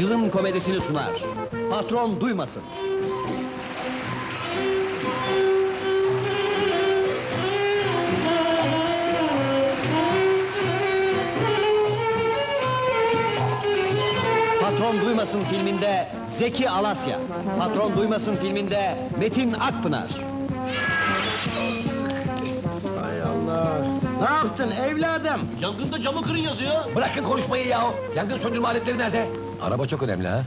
yılın komedisini sunar. Patron duymasın. Patron Duymasın filminde Zeki Alasya. Patron Duymasın filminde Metin Akpınar. Hay Allah. Ne yaptın evladım? Yangında camı kırın yazıyor. Bırakın konuşmayı ya. Yangın söndürme aletleri nerede? Araba çok önemli ha.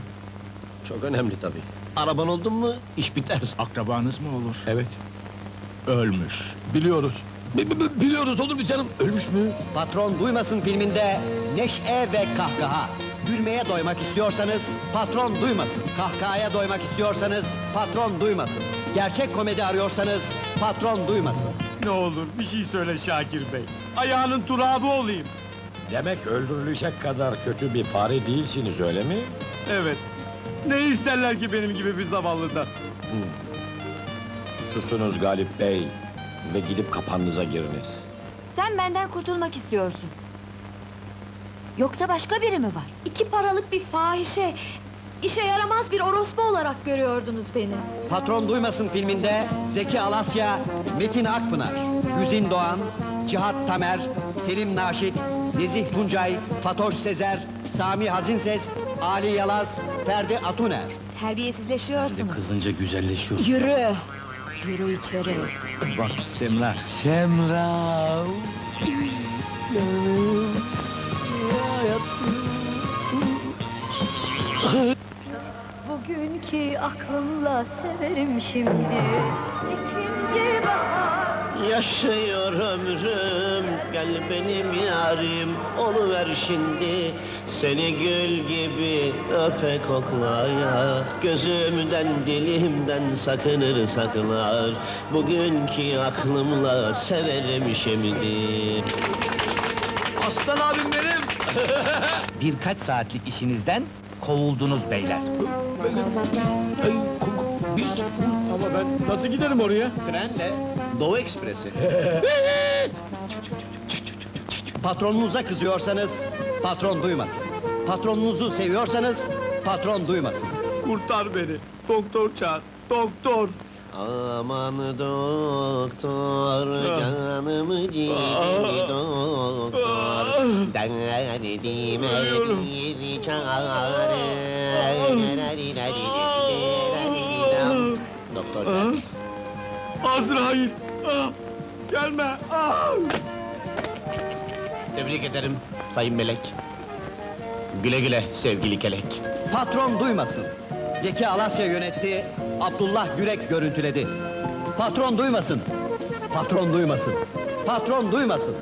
Çok önemli tabii. Araban oldun mu iş biter. Akrabanız mı olur? Evet. Ölmüş. Biliyoruz. Bi- bi- bi- biliyoruz olur mu canım? Ölmüş mü? Patron Duymasın filminde neşe ve kahkaha. Gülmeye doymak istiyorsanız patron duymasın. Kahkahaya doymak istiyorsanız patron duymasın. Gerçek komedi arıyorsanız patron duymasın. Ne olur bir şey söyle Şakir Bey. Ayağının turabı olayım. Demek öldürülecek kadar kötü bir fare değilsiniz öyle mi? Evet. Ne isterler ki benim gibi bir zavallıdan? Susunuz Galip Bey ve gidip kapanınıza giriniz. Sen benden kurtulmak istiyorsun. Yoksa başka biri mi var? İki paralık bir fahişe, işe yaramaz bir orospu olarak görüyordunuz beni. Patron Duymasın filminde Zeki Alasya, Metin Akpınar, Güzin Doğan, Cihat Tamer, Selim Naşit, Nezih Tuncay, Fatoş Sezer, Sami Hazinses, Ali Yalaz, Ferdi Atuner. Terbiyesizleşiyorsunuz. Kızınca güzelleşiyorsun. Yürü! Yürü içeri. Bak Semra. Semra. Bugünkü aklımla severim şimdi İkinci bahar Yaşıyor ömrüm, gel benim yarim Oluver şimdi, seni gül gibi öpe koklaya Gözümden dilimden sakınır saklar Bugünkü aklımla severim şimdi Aslan abim benim. Birkaç saatlik işinizden kovuldunuz beyler. Ama ben nasıl giderim oraya? Trenle Doğu Ekspresi. Patronunuza kızıyorsanız patron duymasın. Patronunuzu seviyorsanız patron duymasın. Kurtar beni. Doktor çağır. Doktor. Aman doktor, Ah. canımı ciğerimi doktor Derdime bir çare Doktor Ah. geldi. Azrail. Ah. Gelme. Ah. Tebrik ederim sayın melek Güle güle sevgili kelek Patron duymasın. Zeki Alasya yönetti, Abdullah Gürek görüntüledi. Patron duymasın. Patron duymasın. Patron duymasın.